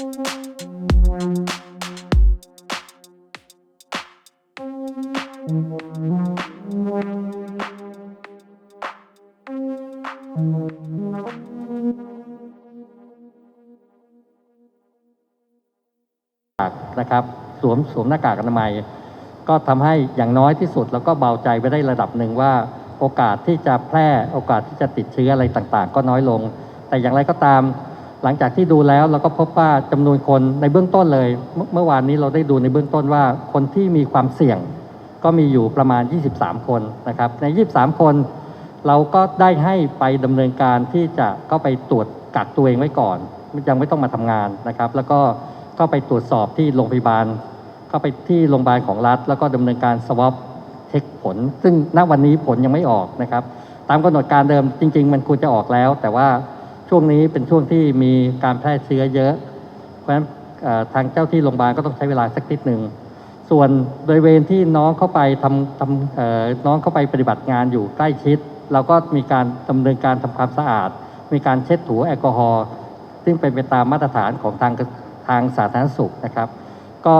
นะครับสวมสวมหน้ากากอนามัย ก็ทำให้อย่างน้อยที่สุดแล้วก็เบาใจไปได้ระดับหนึ่งว่า โอกาสที่จะแพร่โอกาสที่จะติดเชื้ออะไรต่างๆ ก็น้อยลง แต่อย่างไรก็ตาม หลังจากที่ดูแล้วเราก็พบว่าจำนวนคนในเบื้องต้นเลย เมื่อวานนี้เราได้ดูในเบื้องต้นว่าคนที่มีความเสี่ยงก็มีอยู่ประมาณ 23 คนนะครับใน 23 คนเราก็ได้ให้ไปดำเนินการที่จะก็ไปตรวจกักตัวเองไว้ก่อนยังไม่ต้องมาทำงานนะครับ แล้วก็ก็ไปตรวจสอบที่โรงพยาบาลเข้าไปที่โรงพยาบาลของรัฐ แล้วก็ดำเนินการสวอปเช็คผล ซึ่งณวันนี้ผลยังไม่ออกนะครับ ตามกำหนดการเดิมจริง ๆ มันควรจะออกแล้ว แต่ว่า ช่วงนี้เป็นช่วงที่มีการแพร่เชื้อเยอะ เพราะฉะนั้นทางเจ้าที่โรงพยาบาลก็ต้องใช้เวลาสักนิดหนึ่ง ส่วนบริเวณที่น้องเข้าไปทำทำน้องเข้าไปปฏิบัติงานอยู่ใกล้ชิด เราก็มีการดำเนินการทำความสะอาด มีการเช็ดถูแอลกอฮอล์ซึ่งเป็นไปตามมาตรฐานของทางทางสาธารณสุขนะครับ ก็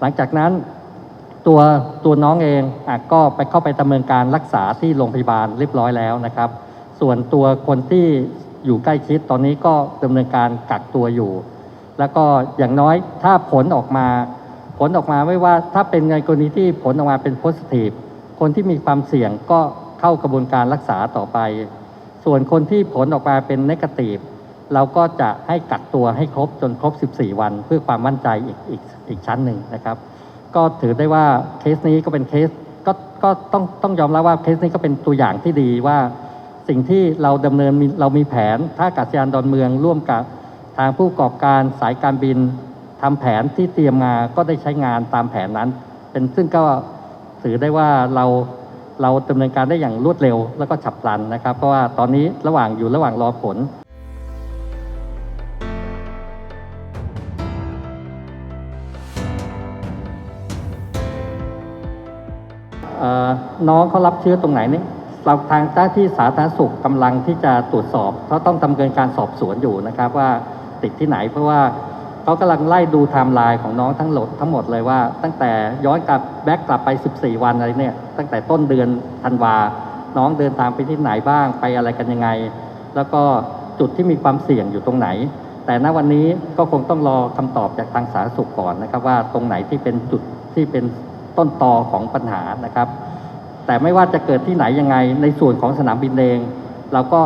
หลังจากนั้นตัวตัวน้องเองอก็ไปเข้าไปดำเนินการรักษาที่โรงพยาบาลเรียบร้อยแล้วนะครับ ส่วนตัวคนที่ อยู่ใกล้ชิดตอนนี้ก็ดำเนินการกักตัวอยู่ แล้วก็อย่างน้อยถ้าผลออกมา ผลออกมาไม่ว่าถ้าเป็นในกรณีที่ผลออกมาเป็นโพสิทีฟคนที่มีความเสี่ยงก็เข้ากระบวนการรักษาต่อไป ส่วนคนที่ผลออกมาเป็นนกาทีฟเราก็จะให้กักตัวให้ครบจนครบ 14 วัน เพื่อความมั่นใจอีกอีกอีกชั้นหนึ่งนะครับ ก็ถือได้ว่าเคสนี้ก็เป็นเคสก็ก็ต้องต้องยอมรับว่าเคสนี้ก็เป็นตัวอย่างที่ดีว่า สิ่งที่เราดำเนินมีเรามีแผนท่าอากาศยานดอนเมืองร่วมกับทางผู้ประกอบการสายการบินทำแผนที่เตรียมมาก็ได้ใช้งานตามแผนนั้น เป็นซึ่งก็ถือได้ว่าเราเราดำเนินการได้อย่างรวดเร็ว แล้วก็ฉับพลันนะครับ เพราะว่าตอนนี้ระหว่างอยู่ระหว่างรอผลเอ่อน้องเขารับเชื้อตรงไหนนี่ เราทางเจ้าที่สาธารณสุขกำลังที่จะตรวจสอบเขาต้องดำเนินการสอบสวนอยู่นะครับว่าติดที่ไหนเพราะว่าเขากำลังไล่ดูไทม์ไลน์ของน้องทั้งหมดทั้งหมดเลยว่า ตั้งแต่ย้อนกลับแบ็กกลับไป 14 วันอะไรเนี่ยตั้งแต่ต้นเดือนธันวา น้องเดินทางไปที่ไหนบ้างไปอะไรกันยังไง แล้วก็จุดที่มีความเสี่ยงอยู่ตรงไหน แต่ณวันนี้ก็คงต้องรอคำตอบจากทางสาธารณสุขก่อนนะครับว่าตรงไหนที่เป็นจุดที่เป็นต้นตอของปัญหานะครับ แต่ไม่ว่าจะเกิดที่ไหนยังไง ในส่วนของสนามบินเองเราก็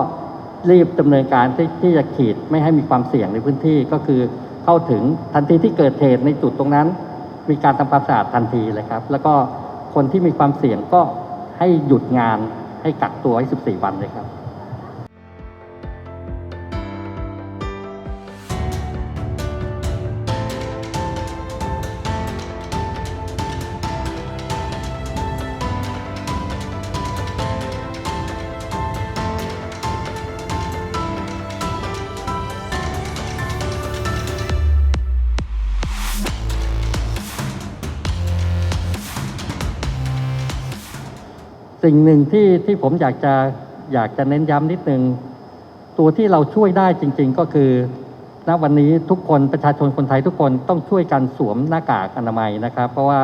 รีบดำเนินการที่ที่จะขีดไม่ให้มีความเสี่ยงในพื้นที่ก็คือเข้าถึงทันทีที่เกิดเหตุในจุดตรงนั้น มีการทำความสะอาดทันทีเลยครับ แล้วก็คนที่มีความเสี่ยงก็ให้หยุดงานให้กักตัวไว้ 14 วันเลยครับ สิ่งหนึ่งที่ที่ผมอยากจะอยากจะเน้นย้ำนิดนึง ตัวที่เราช่วยได้จริง ๆ ก็คือณวันนี้ทุกคนประชาชนคนไทยทุกคนต้องช่วยกันสวมหน้ากากอนามัยนะครับ เพราะว่า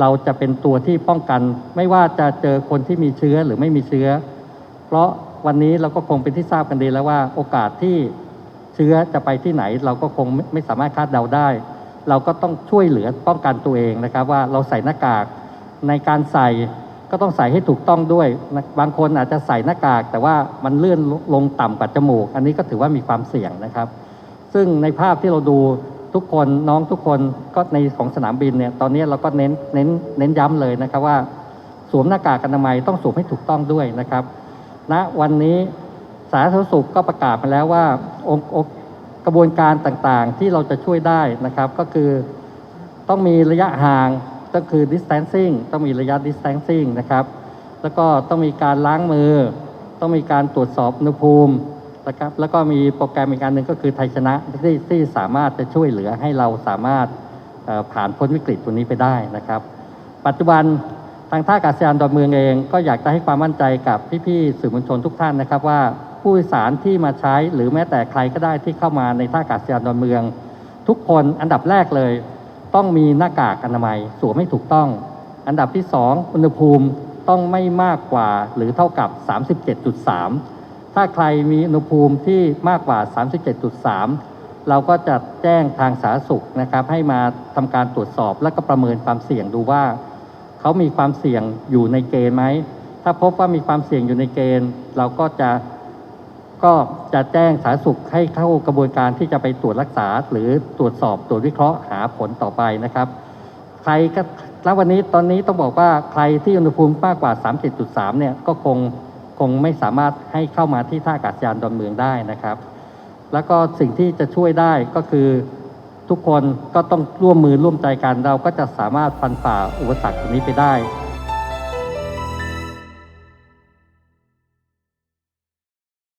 เราจะเป็นตัวที่ป้องกัน ไม่ว่าจะเจอคนที่มีเชื้อหรือไม่มีเชื้อ เพราะวันนี้เราก็คงเป็นที่ทราบกันดีแล้วว่าโอกาสที่เชื้อจะไปที่ไหน เราก็คงไม่ไม่สามารถคาดเดาได้ เราก็ต้องช่วยเหลือป้องกันตัวเองนะครับ ว่าเราใส่หน้ากากในการใส่ ก็ต้องใส่ให้ถูกต้องด้วย บางคนอาจจะใส่หน้ากาก แต่ว่ามันเลื่อนลงต่ำกว่าจมูก อันนี้ก็ถือว่ามีความเสี่ยงนะครับ ซึ่งในภาพที่เราดูทุกคนน้องทุกคนก็ในของสนามบินเนี่ยตอนนี้เราก็เน้นเน้นเน้นย้ำเลยนะครับว่า สวมหน้ากากอนามัยต้องสวมให้ถูกต้องด้วยนะครับณวันนี้สาธารณสุขก็ประกาศมาแล้วว่าองค์องค์กระบวนการต่างๆที่เราจะช่วยได้นะครับ ก็คือต้องมีระยะห่าง ก็คือ distancing ต้องมีระยะ distancing นะครับ แล้วก็ต้องมีการล้างมือ ต้องมีการตรวจสอบอุณหภูมินะครับ แล้วก็มีโปรแกรมอีกการหนึ่งก็คือไทยชนะที่ที่สามารถจะช่วยเหลือให้เราสามารถผ่านพ้นวิกฤตตัวนี้ไปได้นะครับ ปัจจุบันทางท่าอากาศยานดอนเมืองเอง ก็อยากจะให้ความมั่นใจกับพี่ๆสื่อมวลชนทุกท่านนะครับ ว่าผู้โดยสารที่มาใช้หรือแม้แต่ใครก็ได้ที่เข้ามาในท่าอากาศยานดอนเมือง ทุกคนอันดับแรกเลย ต้องมีหน้ากากอนามัยสวมให้ถูกต้อง อันดับที่สองอุณหภูมิต้องไม่มากกว่าหรือเท่ากับ 37.3 ถ้าใครมีอุณหภูมิที่มากกว่า 37.3 เราก็จะแจ้งทางสาธารณสุขนะครับ ให้มาทำการตรวจสอบและก็ประเมินความเสี่ยงดูว่า เขามีความเสี่ยงอยู่ในเกณฑ์ไหม ถ้าพบว่ามีความเสี่ยงอยู่ในเกณฑ์ เราก็จะ ก็จะแจ้งสาธารณสุขให้เข้ากระบวนการที่จะไปตรวจรักษา หรือตรวจสอบตรวจวิเคราะห์หาผลต่อไปนะครับ ใครก็แล้ววันนี้ตอนนี้ต้องบอกว่าใครที่อุณหภูมิมากกว่า 37.3 เนี่ยก็คงคงไม่สามารถให้เข้ามาที่ท่าอากาศยานดอนเมืองได้นะครับ แล้วก็สิ่งที่จะช่วยได้ก็คือทุกคนก็ต้องร่วมมือร่วมใจกันเราก็จะสามารถฟันฝ่าอุปสรรคนี้ไปได้